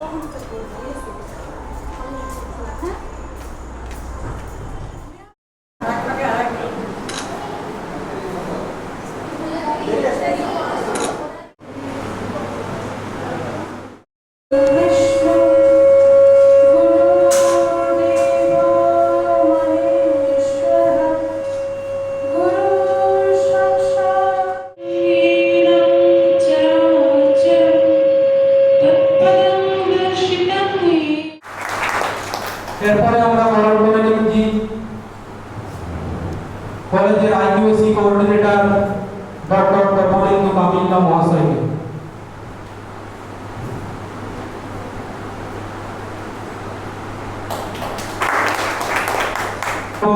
처음부터 보는 거예요?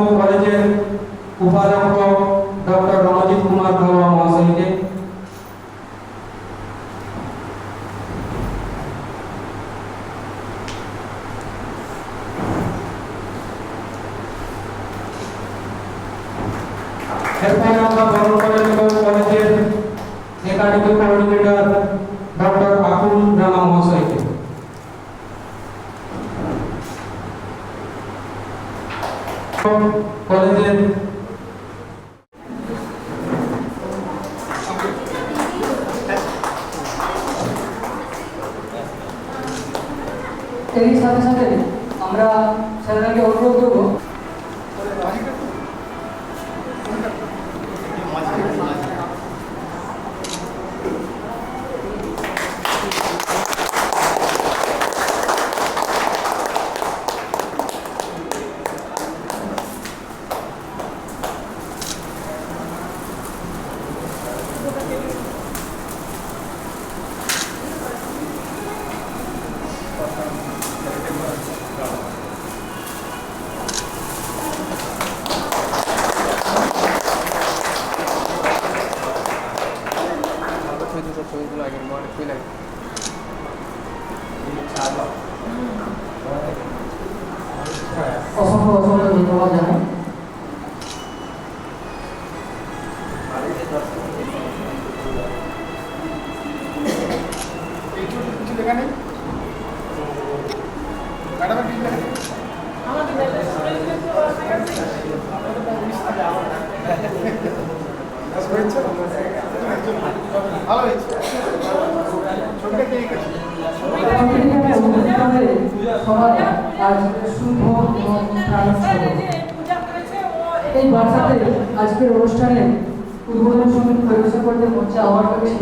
এবং কলেজের উপাধ্যক্ষ ডক্টর রণজিৎ কুমার ভাবা মহাশয়কে এরপরে আমরা বরণ করে নেব কলেজের একাডেমিক কোঅর্ডিনেটর ডক্টর আকুল রানা মহাশয়কে কলেজের ধন্যবাদ জানাই কম্পিটিশনে উপস্থিত হয়ে সবাই আজ শুভ এই বার্তাতে আজকের অনুষ্ঠানে উদ্বোধন সংগীত পরিবেশন করতে মঞ্চে আমার করেছি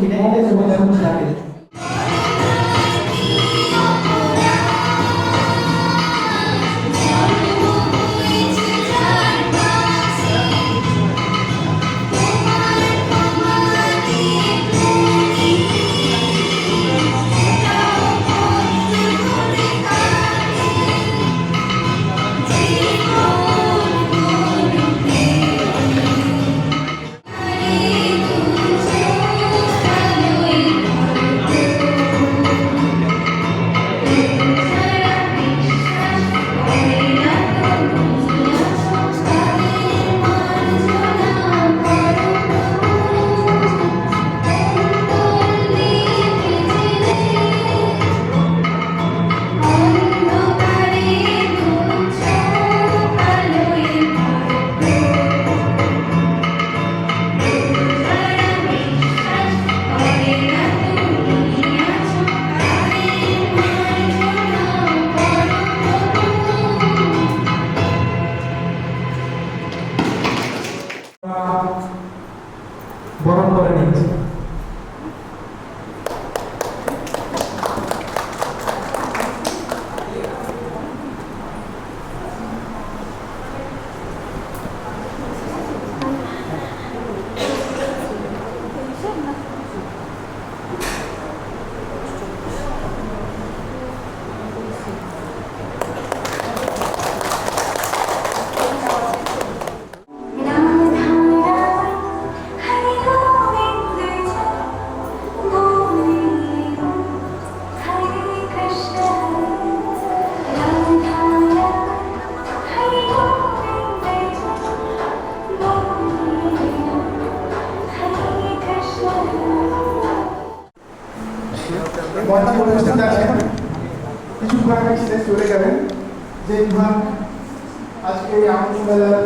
আজকে এই মেলার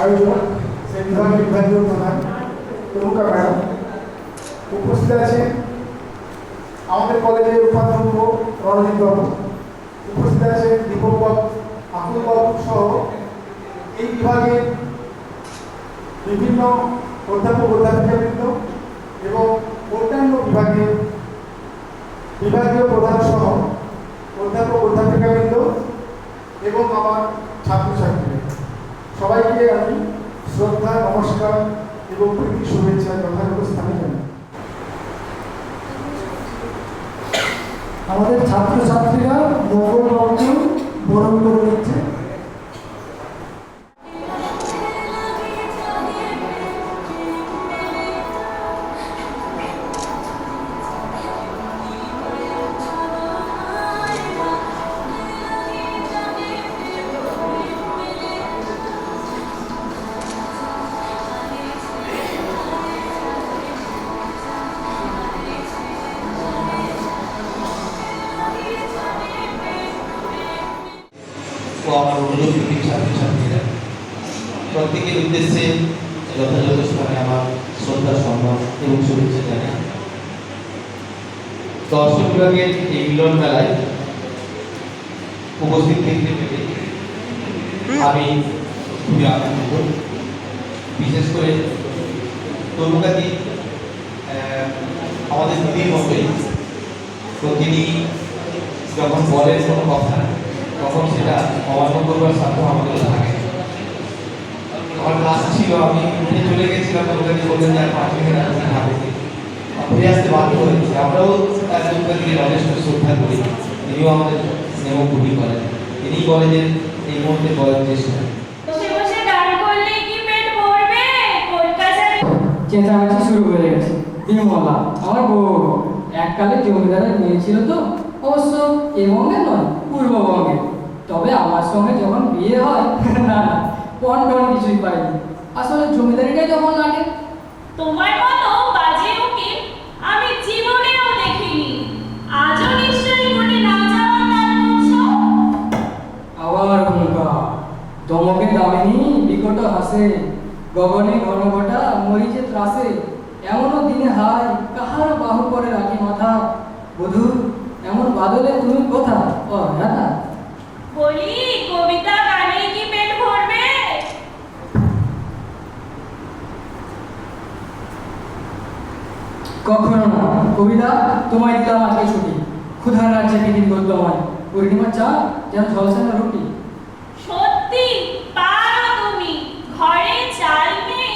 আয়োজক সেই বিভাগের বিভাগীয় প্রধান প্রমুখা ম্যাডাম উপস্থিত আছেন। আমাদের কলেজের উপাধ্যক্ষ রণজিৎ বাবু উপস্থিত আছেন, দীপক বাবু আকুল বাবু সহ এই বিভাগের বিভিন্ন অধ্যাপক, অধ্যাপিকাবৃন্দ এবং অন্যান্য বিভাগের বিভাগীয় প্রধান সহ অধ্যাপক, অধ্যাপিকাবৃন্দ এবং আমার ছাত্রছাত্রী সবাইকে আমি শ্রদ্ধা, নমস্কার এবং প্রীতি শুভেচ্ছা যথাযথ স্থানে জানি আমাদের ছাত্রছাত্রীরা নগর বরণ করে প্রত্যেকের উদ্দেশ্যে যথাযথ স্থানে আমার শ্রদ্ধা সম্মান এবং শুভেচ্ছা জানাই। দর্শক বিভাগের এই মিলন মেলায় উপস্থিত থাকতে পেরে আমি খুবই আনন্দিত। বিশেষ করে তরুণাদি আমাদের দিদির মতোই তো তিনি যখন বলেন কোনো কথা তখন সেটা অমান্য করবার সাধ্য আমাদের থাকে। আমার ক্লাস ছিল আমি উঠে চলে গেছিলাম দুর্গাদি বললেন যে আর পাঁচ মিনিট আর আপনি থাকবে ফিরে আসতে বাধ্য হয়েছি। আমরাও তার দুর্গাদিকে যথেষ্ট শ্রদ্ধা করি। তিনিও আমাদের স্নেহ খুবই করেন। তিনি কলেজের এই মুহূর্তে বয়স জ্যেষ্ঠ। চেঁচামেচি শুরু হয়ে গেছে। বিমলা আমার বউ এককালে জমিদারের মেয়ে ছিল তো। অবশ্য এ বঙ্গে নয় পূর্ববঙ্গে তবে আমার সঙ্গে যখন বিয়ে হয় না না পণ টন কিছুই পাইনি আসলে জমিদারিটাই যখন লাগে? তোমার মতো বাজে উকিল আমি জীবনেও দেখিনি। আজও নিশ্চয়ই কোর্টে না যাওয়ার আবার হুঙ্কা দমকে দামিনী বিকট হাসে। গগনে ঘন ঘটা মরিচে ত্রাসে। এমনও দিনে হায় কাহার বাহু করে রাখি মাথা? বধূ এমন বাদলে তুমি কোথা ও হ্যাঁ বলি কবিতা গানে কি পেট ভরবে কখনো না। কবিতা তোমায় দিলাম আজকে ছুটি। ক্ষুধার রাজ্যে বিদিন গদ্যময় পূর্ণিমা চা যেন ঝলসে না রুটি। সত্যি পারো তুমি। ঘরে চাল নেই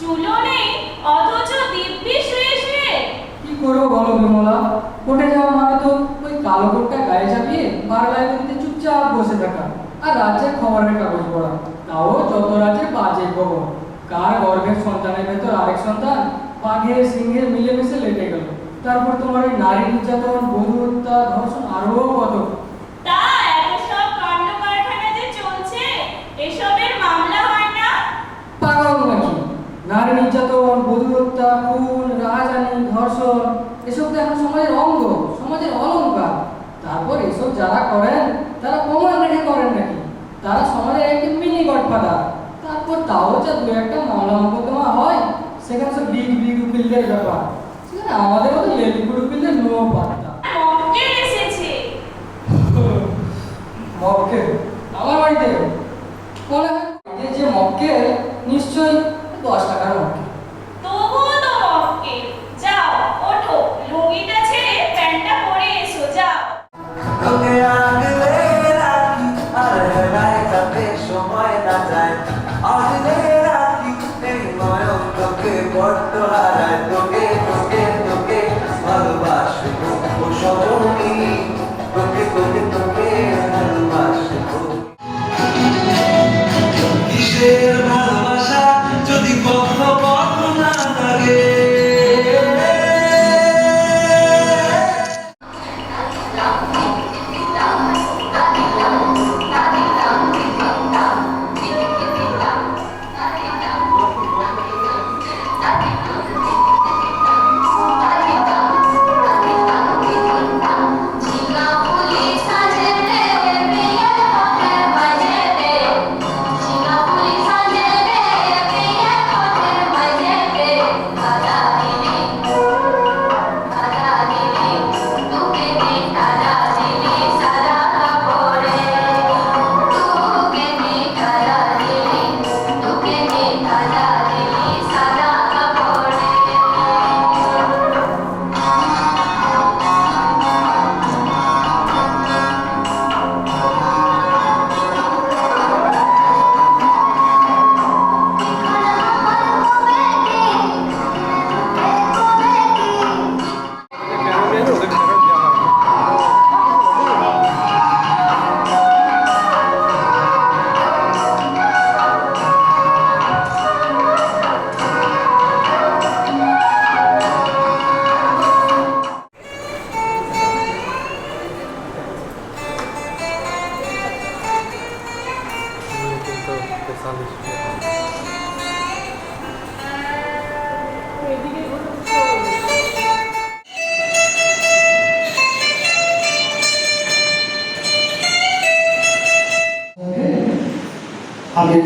চুলো নেই অথচ দিব্যি শুয়ে শুয়ে। কি করব বলো বিমলা? কোটে যাওয়া মানে তো ওই কালো কোটটা গায়ে চাপিয়ে বার লাইব্রেরিতে চুপচাপ বসে থাকা। আর রাজ্যের খবরের কাগজ পড়া। তাও যত রাজ্যে বাজে খবর। কার গর্ভের সন্তানের ভেতর আরেক সন্তান? বাঘের সিংহের মিলেমিশে লেটে গেল। তারপর তোমার ওই নারী নির্যাতন বধূ হত্যা ধর্ষণ আরও কত? তা এত সব কাণ্ড কারখানা যে চলছে এসবের মামলা হয় না? পাগল নাকি? নারী নির্যাতন বধূ হত্যা খুন রাহাজানি ধর্ষণ এসব তো এখন সমাজের অঙ্গ সমাজের অলঙ্কার। তারপর এসব যারা করেন তারা প্রমাণ রেখে করেন নাকি? তারা সমাজের একটি মিনি গডফাদার। তারপর তাও যা দু একটা মামলা বিগ উকিলদের ব্যাপার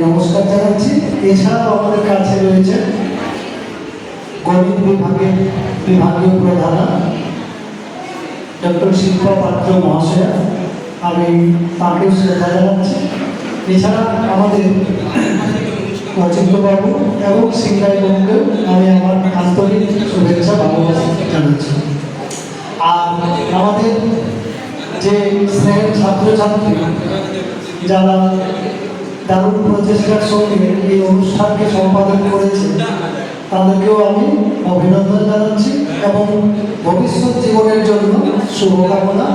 নমস্কার জানাচ্ছি। এছাড়াও আমাদের কাছে রয়েছে গণিত বিভাগের বিভাগীয় প্রধানা, ডক্টর শিল্পা পাত্র মহাশয়া। আমি তাকেও শ্রদ্ধা জানাচ্ছি। এছাড়া আমাদের অচিন্ত্যবাবু এবং সিংরাই বাবুকেও আমি আমার আন্তরিক শুভেচ্ছা ভালোবাসা জানাচ্ছি। আর আমাদের যে স্নেহের ছাত্রছাত্রী, যারা দারুণ প্রচেষ্টার সঙ্গে এই অনুষ্ঠানকে সম্পাদন করেছে। তাদেরকেও আমি অভিনন্দন জানাচ্ছি এবং ভবিষ্যৎ জীবনের জন্য শুভকামনা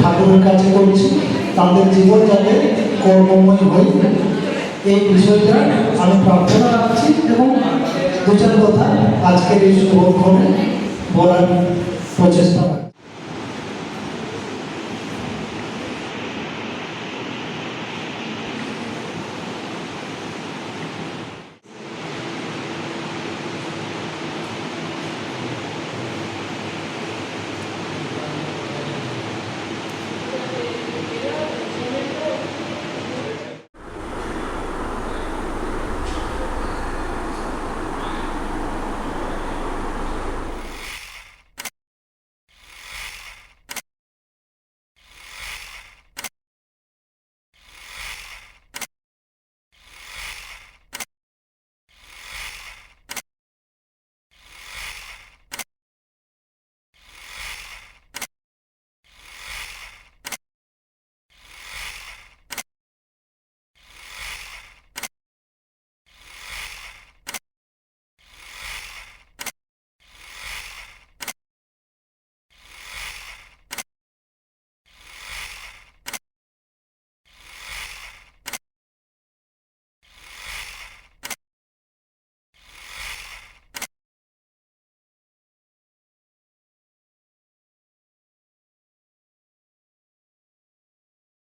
ঠাকুরের কাছে করছি। তাদের জীবন যাতে কর্মময় হয় এই বিষয়টা আমি প্রার্থনা রাখছি এবং দু চার কথা আজকের এই শুভক্ষণে বলার প্রচেষ্টা